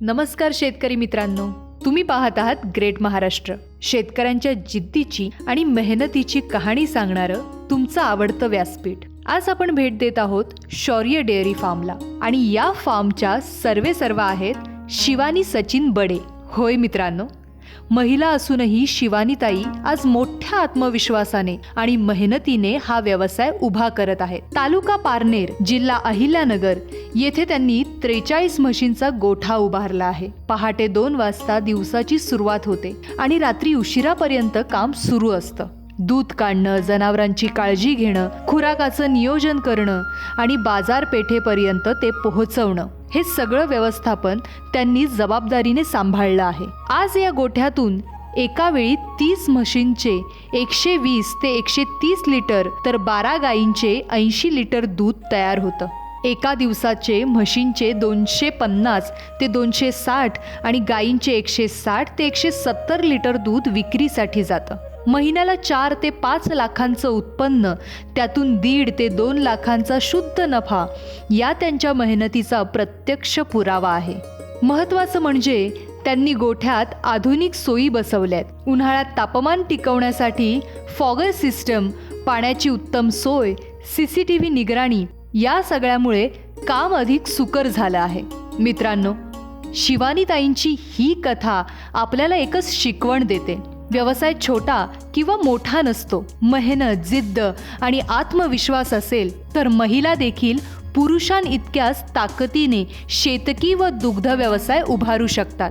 नमस्कार शेतकरी मित्रांनो. तुम्ही पाहत आहात ग्रेट महाराष्ट्र. शेतकऱ्यांच्या जिद्दीची आणि मेहनतीची कहाणी सांगणारं तुमचं आवडतं व्यासपीठ. आज आपण भेट देत आहोत शौर्य डेअरी फार्मला. आणि या फार्मच्या सर्वे सर्व आहेत शिवानी सचिन बडे. होय मित्रांनो. महिला असूनही शिवानीताई आज मोठ्या आत्मविश्वासाने आणि मेहनतीने हा व्यवसाय उभा करत आहेत. तालुका पारनेर जिल्हा अहिल्यानगर येथे त्यांनी त्रेचाळीस म्हशींचा गोठा उभारला आहे. पहाटे दोन वाजता दिवसाची सुरुवात होते आणि रात्री उशिरापर्यंत काम सुरू असतं. दूध काढणं जनावरांची काळजी घेणं खुराकाचं नियोजन करणं आणि बाजारपेठेपर्यंत ते पोहोचवणं. हे सगळं व्यवस्थापन त्यांनी जबाबदारीने सांभाळलं आहे. आज या गोठ्यातून एका वेळी तीस म्हशींचे एकशे वीस ते एकशे तीस लिटर तर बारा गायींचे ऐंशी लिटर दूध तयार होतं. एका दिवसाचे म्हशींचे दोनशे पन्नास ते दोनशे साठ आणि गायींचे एकशे साठ ते एकशे सत्तर लिटर दूध विक्रीसाठी जातं. महिन्याला चार ते पाच लाखांचं उत्पन्न त्यातून दीड ते दोन लाखांचा शुद्ध नफा या त्यांच्या मेहनतीचा प्रत्यक्ष पुरावा आहे. महत्त्वाचं म्हणजे त्यांनी गोठ्यात आधुनिक सोयी बसवल्यात. उन्हाळ्यात तापमान टिकवण्यासाठी फॉगर सिस्टम पाण्याची उत्तम सोय सी सी टी व्ही निगराणी या सगळ्यामुळे काम अधिक सुकर झालं आहे. मित्रांनो शिवानीताईंची ही कथा आपल्याला एकच शिकवण देते. व्यवसाय छोटा किंवा मोठा नसतो. मेहनत जिद्द आणि आत्मविश्वास असेल तर महिला देखील पुरुषांइतक्याच ताकदीने शेतकी व दुग्ध व्यवसाय उभारू शकतात.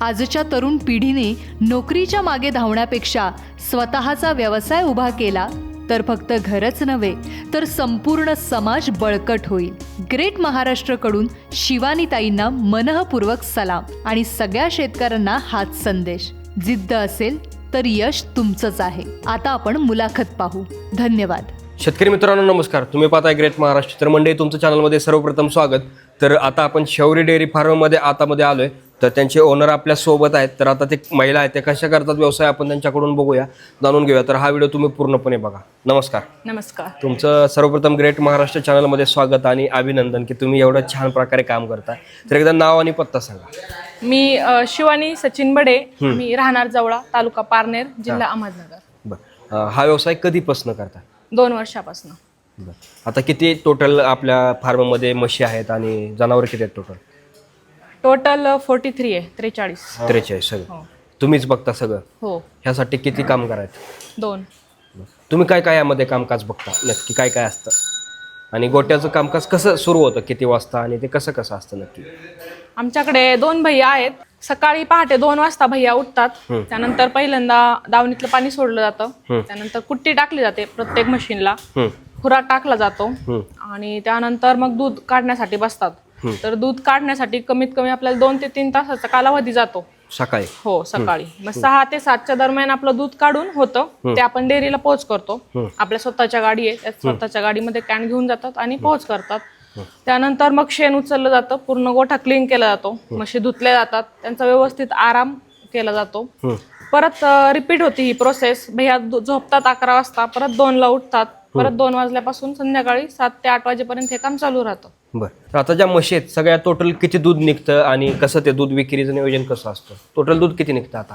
आजच्या तरुण पिढीने नोकरीच्या मागे धावण्यापेक्षा स्वतःचा व्यवसाय उभा केला तर फक्त घरच नव्हे तर संपूर्ण समाज बळकट होईल. ग्रेट महाराष्ट्रकडून शिवानीताईंना मनःपूर्वक सलाम आणि सगळ्या शेतकऱ्यांना हाच संदेश. जिद्द असेल तर यश तुमचंच आहे. आता आपण मुलाखत पाहू. धन्यवाद. शेतकरी मित्रांनो नमस्कार. तुम्ही पाहताय ग्रेट महाराष्ट्र. तर मंडळी तुमचं चॅनलमध्ये सर्वप्रथम स्वागत. तर आता आपण शौरी डेअरी फार्ममध्ये आतामध्ये आलोय. तर त्यांचे ओनर आपल्यासोबत आहेत. तर आता ते महिला आहेत. ते कशा करतात व्यवसाय आपण त्यांच्याकडून बघूया जाणून घेऊया. तर हा व्हिडिओ तुम्ही पूर्णपणे बघा. नमस्कार. नमस्कार. तुमचं सर्वप्रथम ग्रेट महाराष्ट्र चॅनलमध्ये स्वागत आणि अभिनंदन की तुम्ही एवढं छान प्रकारे काम करताय. तर एकदा नाव आणि पत्ता सांगा. मी अ, शिवानी सचिन बडे मी राहणार जवळा तालुका पारनेर जिल्हा अहमदनगर. बरं. हा व्यवसाय कधीपासून करता? दोन वर्षापासून. बरं. आता किती टोटल आपल्या फार्ममध्ये म्हशी आहेत आणि जनावर किती आहेत टोटल टोटल फोर्टी थ्री आहे त्रेचाळीस. त्रेचाळीस सगळं. हो. तुम्हीच बघता सगळं? हो. ह्यासाठी किती काम करायचं दोन. तुम्ही काय काय यामध्ये कामकाज बघता? नक्की काय काय असतं? आणि गोट्याचं कामकाज कसं सुरू होतं? किती वाजता आणि ते कसं कसं असतं नक्की? आमच्याकडे दोन भैया आहेत. सकाळी पहाटे दोन वाजता भैया उठतात. त्यानंतर पहिल्यांदा दावणीतलं पाणी सोडलं जातं. त्यानंतर कुट्टी टाकली जाते प्रत्येक मशीनला हं, खुराक टाकला जातो. आणि त्यानंतर मग दूध काढण्यासाठी बसतात. तर दूध काढण्यासाठी कमीत कमी आपल्याला दोन ते तीन तासाचा कालावधी जातो. सकाळी. हो सकाळी. मग सहा ते सातच्या दरम्यान आपलं दूध काढून होतं ते आपण डेअरीला पोहोच करतो. आपल्या स्वतःच्या गाडी आहे त्या स्वतःच्या गाडीमध्ये कॅन घेऊन जातात आणि पोहोच करतात. त्यानंतर मग शेण उचललं जातं पूर्ण गोठा क्लीन केला जातो. म्हशी धुतल्या जातात त्यांचा व्यवस्थित आराम केला जातो. परत रिपीट होती ही प्रोसेस भैया झोपतात अकरा वाजता परत दोनला उठतात. परत दोन वाजल्यापासून संध्याकाळी सात ते आठ वाजेपर्यंत हे काम चालू राहतं. बरं. आता ज्या म्हशी आहेत सगळ्या टोटल किती दूध निघतं आणि कसं ते दूध विक्रीचं नियोजन कसं असतं? टोटल दूध किती निघतं आता?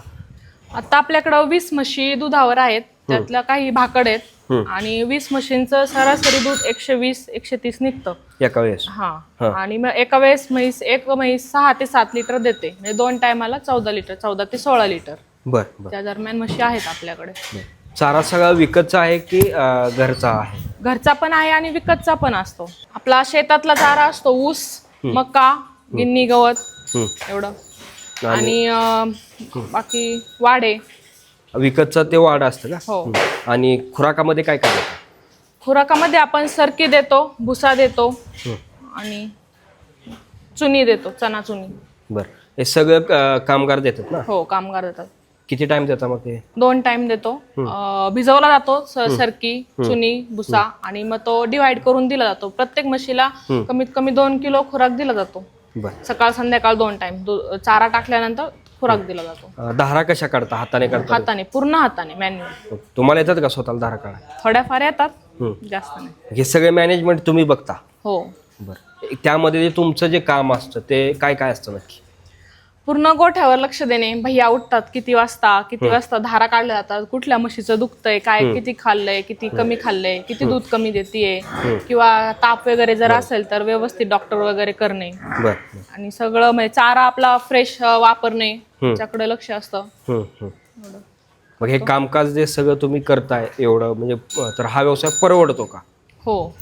आता आपल्याकडं वीस म्हशी दुधावर आहेत त्यातल्या काही भाकड आहेत आणि वीस म्हशींचं सरासरी दूध एकशे वीस एकशे तीस निघतं. एका वेळेस? हा. आणि मग एका वेळेस म्हैस एक म्हैस सहा ते सात लिटर देते. म्हणजे दोन टायमाला चौदा लिटर चौदा ते सोळा लिटर. बरं बरं. त्या दरम्यान म्हशी आहेत आपल्याकडे. चारा सगळा विकतचा आहे की अं, घरचा आहे? घरचा पण आहे आणि विकतचा पण असतो. आपला शेतातला चारा असतो ऊस मका गिन्नी गवत. एवढं. आणि अं, बाकी वाडे. विकतचं ते वाढ असतं का? हो. आणि खुराकामध्ये काय काय देतं? खुराकामध्ये आपण सरकी देतो भुसा देतो. आणि चुनी देतो चना चुनी बरं. हे सगळं अं, कामगार देतात ना? हो कामगार देतात. किती टाइम देता मग ते? दोन टाइम देतो. अं, भिजवला जातो स- सरकी चुनी भुसा आणि मग तो डिवाइड करून दिला जातो. प्रत्येक म्हशीला कमीत कमी दोन किलो खुराक दिला जातो. बरं. सकाळ संध्याकाळ दोन टाइम चारा टाकल्यानंतर खुराक दिला जातो. अं, धारा कशा काढता? हाताने काढता? हाताने पूर्ण हाताने मॅन्युअल तुम्हाला येतात का स्वतःला धारा काढा थोड्याफार येतात हं. जास्त नाही. हे सगळे मॅनेजमेंट तुम्ही बघता? हो. बरं. त्यामध्ये जे तुमचं जे काम असतं ते काय काय असतं नक्की? पूर्ण गोठ्यावर लक्ष देणे. भैया उठतात किती वाजता किती वाजता धारा काढल्या जातात? कुठल्या म्हशीचं दुखतंय? काय किती खाल्लंय? किती कमी खाल्लंय? किती दूध कमी देतीये? किंवा ताप वगैरे जर असेल तर व्यवस्थित डॉक्टर वगैरे करणे. आणि सगळं म्हणजे चारा आपला फ्रेश वापरणे. त्याच्याकडे लक्ष असतं. मग हे कामकाज जे सगळं तुम्ही करताय एवढं म्हणजे तर हा व्यवसाय परवडतो का? हो.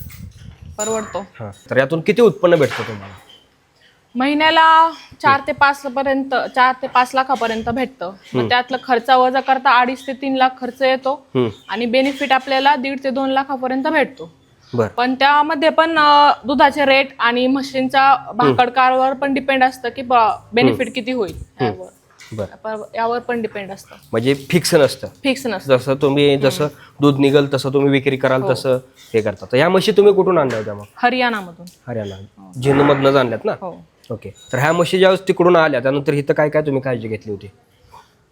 परवडतो. तर यातून किती उत्पन्न भेटतं तुम्हाला? महिन्याला चार ते पाच पर्यंत चार ते पाच लाखापर्यंत भेटतं. मग त्यातलं खर्च वजा करता अडीच ते तीन लाख खर्च येतो. आणि बेनिफिट आपल्याला दीड ते दोन लाखापर्यंत भेटतो. पण त्यामध्ये पण दुधाचे रेट आणि म्हशींच्या भाकडकारवर पण डिपेंड असतं की बेनिफिट किती होईल यावर. पण डिपेंड असतं. म्हणजे फिक्स नसतं. फिक्स नसतं. जसं तुम्ही जसं दूध निघल तसं तुम्ही विक्री कराल तसं हे करता. ह्या म्हशी तुम्ही कुठून आणल्या होत्या मग? हरियाणामधून. हरियाणा जिनमधनं आणल्यात ना? हो. ओके. तर ह्या म्हशी ज्यावेळेस तिकडून आल्या त्यानंतर इथं काय काय तुम्ही काळजी घेतली होती?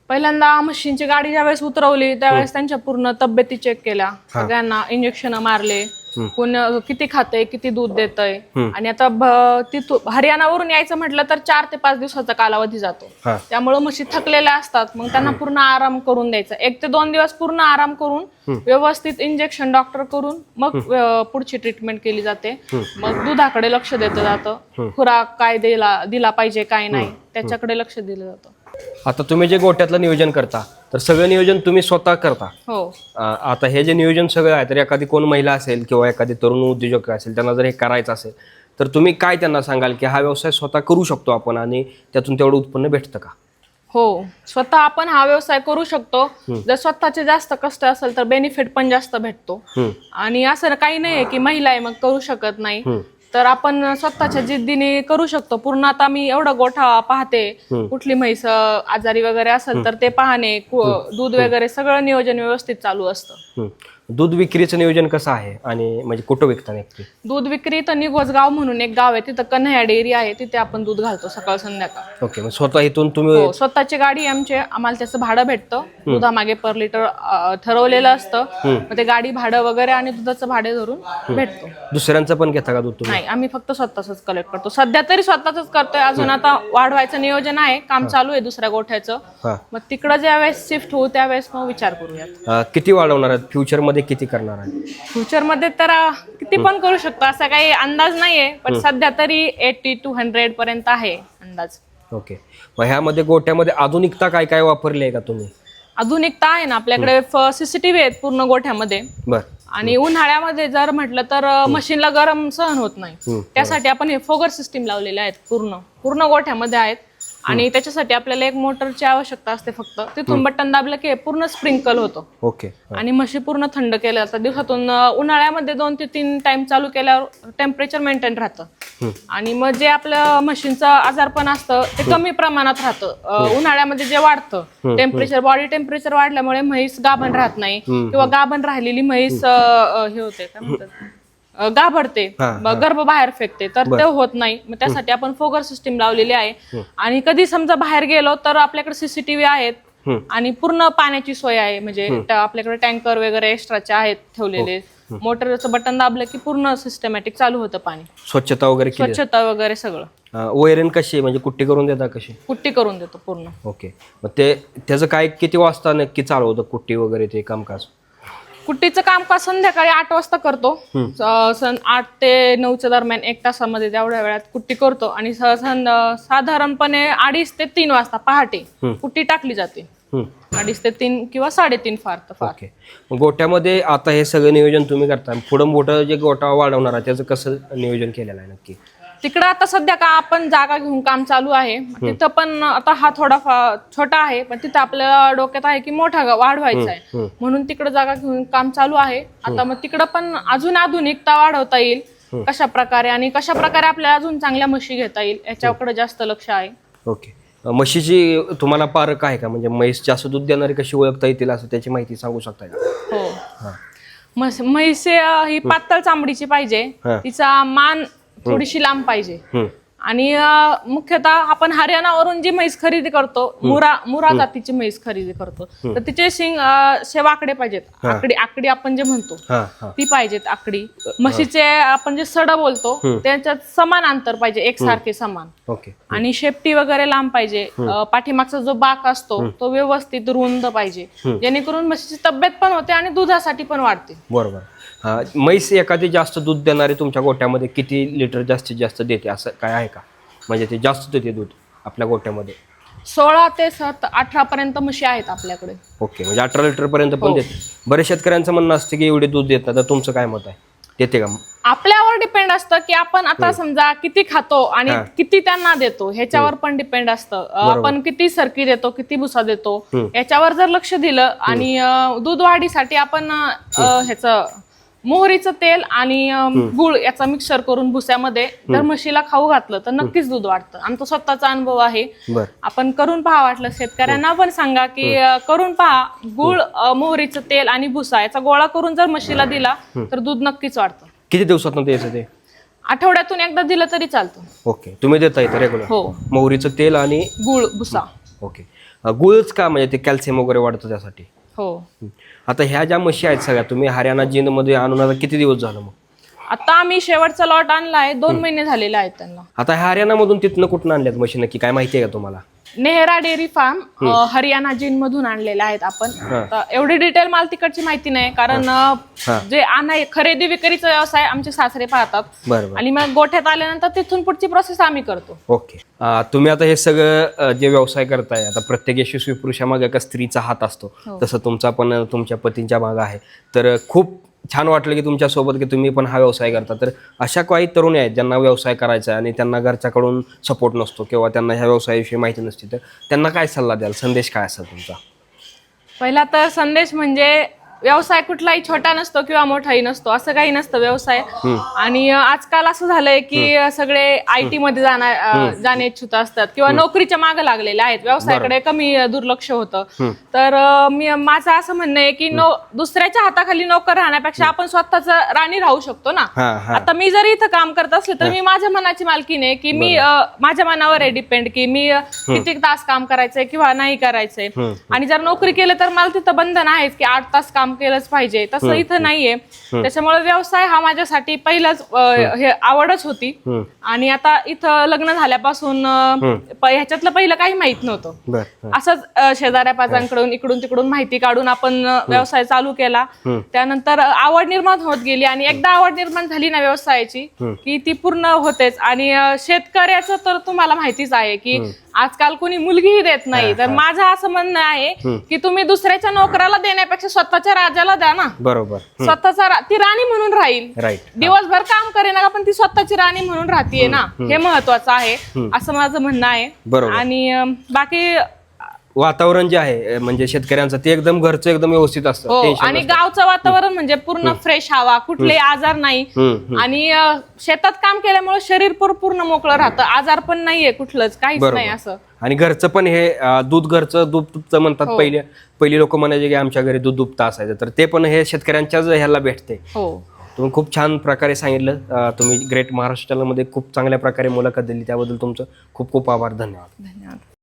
पहिल्यांदा म्हशींची गाडी ज्यावेळेस उतरवली त्यावेळेस त्यांच्या पूर्ण तब्येती चेक केल्या. सगळ्यांना इंजेक्शन मारले. कोण किती खातंय किती दूध देतय. आणि आता तिथून हरियाणावरून यायचं म्हटलं तर चार ते पाच दिवसाचा कालावधी जातो. त्यामुळे म्हशी थकलेल्या असतात मग त्यांना पूर्ण आराम करून द्यायचा. एक ते दोन दिवस पूर्ण आराम करून व्यवस्थित इंजेक्शन डॉक्टर करून मग पुढची ट्रीटमेंट केली जाते. मग दुधाकडे लक्ष दिलं जातं. खुराक काय दिला दिला पाहिजे काय नाही त्याच्याकडे लक्ष दिलं जातं. आता तुम्ही जे गोट्यातलं नियोजन करता तर सगळं नियोजन तुम्ही स्वतः करता. हो. आता हे जे नियोजन सगळं आहे तर एखादी कोण महिला असेल किंवा एखादी तरुण उद्योजक असेल त्यांना जर हे करायचं असेल तर तुम्ही काय त्यांना सांगाल की हा व्यवसाय स्वतः करू शकतो आपण आणि त्यातून तेवढं उत्पन्न भेटतं का? हो. स्वतः आपण हा व्यवसाय करू शकतो. जर स्वतःचे जास्त कष्ट असेल तर बेनिफिट पण जास्त भेटतो. हम्म. आणि असं काही नाही की महिला आहे मग करू शकत नाही. हम्म. तर आपण स्वतःच्या जिद्दीने करू शकतो. पूर्ण आता मी एवढा गोठा पाहते. कुठली म्हैस आजारी वगैरे असेल तर ते पाहणे कु- दूध वगैरे सगळं नियोजन व्यवस्थित चालू असतं. दूध विक्रीचं नियोजन कसं आहे? आणि म्हणजे कुठं विकता नक्की दूध विक्री तर निघोज गाव म्हणून एक गाव आहे तिथं कन्हैया डेअरी आहे तिथे आपण दूध घालतो सकाळ संध्याकाळ. ओके मग स्वतः इथून तुम्ही हो स्वतःची गाडी आहे आमची आम्हाला त्याचं भाडं भेटतं. दुधामागे पर लिटर अं, ठरवलेलं असतं. मग ते गाडी भाडं वगैरे आणि दुधाचं भाडे धरून भेटतो. दुसऱ्यांचं पण घेता का दूध तुम्ही? नाही आम्ही फक्त स्वतःच कलेक्ट करतो. सध्या तरी स्वतःच करतोय अजून आता वाढवायचं नियोजन आहे काम चालू आहे दुसऱ्या गोठ्याचं. हा. मग तिकडं ज्यावेळेस शिफ्ट होऊ त्यावेळेस मग विचार करूयात. अं, किती वाढवणार आहेत? फ्युचरमध्ये किती करणार आहे? फ्युचरमध्ये तर अं, किती पण करू शकतो असा काही अंदाज नाहीये पण सध्या तरी एटी टू हंड्रेड पर्यंत आहे अंदाज. ओके. मग ह्यामध्ये गोट्यामध्ये आधुनिकता काय काय वापरली आहे का तुम्ही? आधुनिकता आहे ना आपल्याकडे सीसीटीव्ही आहेत पूर्ण गोठ्यामध्ये. बर. आणि उन्हाळ्यामध्ये जर म्हटलं तर मशीनला गरम सहन होत नाही. त्यासाठी आपण हे फोगर सिस्टीम लावलेले आहेत पूर्ण. पूर्ण गोठ्यामध्ये आहेत. आणि त्याच्यासाठी आपल्याला एक मोटरची आवश्यकता असते फक्त. तिथून बटन दाबलं की पूर्ण स्प्रिंकल होतं. ओके. आणि म्हशी पूर्ण थंड केल्या जातात. दिवसातून उन्हाळ्यामध्ये दोन ते तीन टाइम चालू केल्यावर टेम्परेचर मेंटेन राहतं. आणि मग जे आपलं म्हशींचं आजारपण असतं ते कमी प्रमाणात राहतं. उन्हाळ्यामध्ये जे वाढतं टेम्परेचर बॉडी टेम्परेचर वाढल्यामुळे म्हैस गाभण राहत नाही. किंवा गाभण राहिलेली म्हैस हे होते. काय म्हणतात? गाभडते हा, मग गर्भ बाहेर फेकते. तर ते होत नाही. मग त्यासाठी आपण फोगर सिस्टीम लावलेली आहे. आणि कधी समजा बाहेर गेलो तर आपल्याकडे सीसीटीव्ही आहेत. हम्म. आणि पूर्ण पाण्याची सोय आहे. म्हणजे त्या आपल्याकडे टँकर वगैरे एक्स्ट्राचे आहेत ठेवलेले. मोटरचं बटन दाबलं की पूर्ण सिस्टमॅटिक चालू होतं पाणी. स्वच्छता वगैरे केली स्वच्छता वगैरे सगळं. अं, वैरण कशी आहे? म्हणजे कुट्टी करून देता कशी? कुट्टी करून देतो पूर्ण. ओके. मग ते त्याचं काय किती वाजता नक्की चालू होतं कुट्टी वगैरे ते कामकाज? कुट्टीचं कामकाज संध्याकाळी आठ वाजता करतो. स- सं आठ ते नऊच्या दरम्यान एक तासामध्ये तेवढ्या वेळात कुट्टी करतो आणि स- सं- साधारणपणे अडीच ते तीन वाजता पहाटे कुट्टी टाकली जाते. हम्म. अडीच ते तीन किंवा साडेतीन फार तर फार. ओके. मग गोट्यामध्ये आता हे सगळं नियोजन तुम्ही करता. पुढं मोठं जे गोटा वाढवणार आहे त्याचं कसं नियोजन केलेलं आहे नक्की? तिकडं आता सध्या का आपण जागा घेऊन काम चालू आहे. तिथं पण आता हा थोडा छोटा आहे पण तिथं आपल्या डोक्यात आहे की मोठा वाढवायचा आहे. म्हणून तिकडं जागा घेऊन काम चालू आहे. आता मग तिकडं पण अजून आधुनिकता वाढवता येईल. कशा प्रकारे आणि कशा प्रकारे आपल्याला अजून चांगल्या म्हशी घेता येईल याच्याकडे जास्त लक्ष आहे. ओके. म्हशीची तुम्हाला पारक आहे का? म्हणजे म्हैस जास्त दूध देणारी कशी ओळखता येतील असं त्याची माहिती सांगू शकता का? हो. म्हस ही पातळ चामडीची पाहिजे. तिचा मान थोडीशी लांब पाहिजे. आणि मुख्यतः आपण हरियाणावरून जी म्हैस खरेदी करतो मुरा मुरा जातीची म्हैस खरेदी करतो तर तिचे शिंग असे वाकडे पाहिजेत. आकडी आकडी आपण जे म्हणतो ती पाहिजेत आकडी. म्हशीचे आपण जे सड बोलतो त्याच्यात समान अंतर पाहिजे एकसारखे समान. आणि शेपटी वगैरे लांब पाहिजे पाठीमागचा जो बाक असतो तो व्यवस्थित रुंद पाहिजे. जेणेकरून म्हशीची तब्येत पण होते आणि दुधासाठी पण वाढते. बरोबर. म्हैस एखादी जास्त दूध देणारी तुमच्या गोट्यामध्ये किती लिटर जास्तीत जास्त देते? असं काय आहे का? म्हणजे ते जास्त देते दूध आपल्या गोट्यामध्ये? सोळा ते सात अठरा पर्यंत म्हशी आहेत आपल्याकडे. ओके म्हणजे अठरा लिटर पर्यंत पण हो. देते. बरेच शेतकऱ्यांचं म्हणणं असतं की एवढे दूध देत नाही तर तुमचं काय मत आहे? देते का? आपल्यावर डिपेंड असतं की आपण आता समजा किती खातो आणि हा. किती त्यांना देतो ह्याच्यावर पण डिपेंड असतं. अं, आपण किती सरकी देतो किती भुसा देतो याच्यावर जर लक्ष दिलं आणि अं, दूध वाढीसाठी आपण अं, ह्याचं मोहरीचं तेल आणि गुळ याचा मिक्सर करून भुस्यामध्ये जर म्हशीला खाऊ घातलं तर नक्कीच दूध वाढतं. आमचा स्वतःचा अनुभव आहे. आपण करून पहा वाटलं शेतकऱ्यांना पण सांगा की करून पहा. गुळ मोहरीचं तेल आणि भुसा याचा गोळा करून जर म्हशीला दिला तर दूध नक्कीच वाढतं. किती दिवसात द्यायचं ते? आठवड्यातून एकदा दिलं तरी चालतं. ओके. तुम्ही देता इथं रेग्युलर हो. मोहरीचं तेल आणि गुळ भुसा. ओके. गुळच का म्हणजे ते कॅल्शियम वगैरे वाढतं त्यासाठी? हो. आता ह्या ज्या म्हशी आहेत सगळ्या तुम्ही हरियाणा जिनमध्ये आणून आता किती दिवस झालं मग? आता आम्ही शेवटचा लॉट आणलाय दोन महिने झालेले आहेत त्यांना. आता ह्या हरियाणामधून तिथनं कुठून आणल्यात म्हशी नक्की? काय माहिती आहे का तुम्हाला? नेहरा डेअरी फार्म हरियाणा जिन मधून आणलेले आहेत आपण. हा. तर एवढी डिटेल मला तिकडची माहिती नाही कारण हा. जे आणाय खरेदी विक्रीचा व्यवसाय आमचे सासरे पाहतात. आणि मग गोठ्यात आल्यानंतर तिथून पुढची प्रोसेस आम्ही करतो. ओके. तुम्ही आता हे सगळं जे व्यवसाय करताय आता प्रत्येक यशस्वी पुरुषामागे एका स्त्रीचा हात असतो. तसं तुमचा पण तुमच्या पतींच्या मागे आहे. तर खूप छान वाटलं की तुमच्यासोबत की तुम्ही पण हा व्यवसाय करता. तर अशा काही तरुणी आहेत ज्यांना व्यवसाय करायचा आहे आणि त्यांना घरच्याकडून सपोर्ट नसतो किंवा त्यांना ह्या व्यवसायाविषयी माहिती नसते तर त्यांना काय सल्ला द्याल? संदेश काय असेल तुमचा? पहिला तर संदेश म्हणजे व्यवसाय कुठलाही छोटा नसतो किंवा मोठाही नसतो असं काही नसतं व्यवसाय. आणि आजकाल असं झालंय की सगळे आय टी मध्ये जाणार जाणे इच्छुक असतात किंवा नोकरीच्या मागे लागलेले आहेत. व्यवसायाकडे कमी दुर्लक्ष होतं. तर मी माझं असं म्हणणं आहे की नो दुसऱ्याच्या हाताखाली नोकर राहण्यापेक्षा आपण स्वतःच राणी राहू शकतो ना. आता मी जरी इथं काम करत असले तर मी माझ्या मनाची मालकीण आहे की मी माझ्या मनावर आहे डिपेंड की मी किती तास काम करायचंय किंवा नाही करायचंय. आणि जर नोकरी केलं तर मला तिथं बंधन आहेच की आठ तास काम केलंच पाहिजे. तसं इथं नाहीये. त्याच्यामुळे व्यवसाय हा माझ्यासाठी पहिलाच हे आवडच होती. आणि आता इथं लग्न झाल्यापासून ह्याच्यातलं पहिलं काही माहीत नव्हतं. असंच शेजाऱ्या पाजांकडून इकडून तिकडून माहिती काढून आपण व्यवसाय चालू केला. त्यानंतर आवड निर्माण होत गेली आणि एकदा आवड निर्माण झाली ना व्यवसायाची की ती पूर्ण होतेच. आणि शेतकऱ्याचं तर तुम्हाला माहितीच आहे की आजकाल कोणी मुलगीही देत नाही. तर माझं असं म्हणणं आहे की तुम्ही दुसऱ्याच्या नोकराला देण्यापेक्षा स्वतःच्या राजाला द्या ना. बरोबर. स्वतःचा रा- ती राणी म्हणून राहील. दिवसभर काम करेना पण ती स्वतःची राणी म्हणून राहतीये ना. हे महत्वाचं आहे असं माझं म्हणणं आहे. बरोबर. आणि बाकी वातावरण जे आहे अं, म्हणजे शेतकऱ्यांचं ते एकदम घरचं एकदम व्यवस्थित असतं. हो आणि गावचं वातावरण म्हणजे पूर्ण फ्रेश हवा कुठले आजार नाही. हम्म, आणि अं, शेतात काम केल्यामुळे शरीर पूर- पूर्ण मोकळं राहतं. आजार पण नाहीये कुठलंच काहीच. नाही असं. आणि घरचं पण हे अं, दूध घरचं दूध दुभतं म्हणतात हो. पहिले. पहिली लोक म्हणायचे की आमच्या घरी दूध दुभतं असायचं. तर ते पण हे शेतकऱ्यांच्याच ह्याला भेटते. हो. तुम्ही खूप छान प्रकारे सांगितलं. अं, तुम्ही ग्रेट महाराष्ट्र चॅनलमध्ये खूप चांगल्या प्रकारे मुलाखत दिली. त्याबद्दल तुमचं खूप खूप आभार. धन्यवाद. धन्यवाद.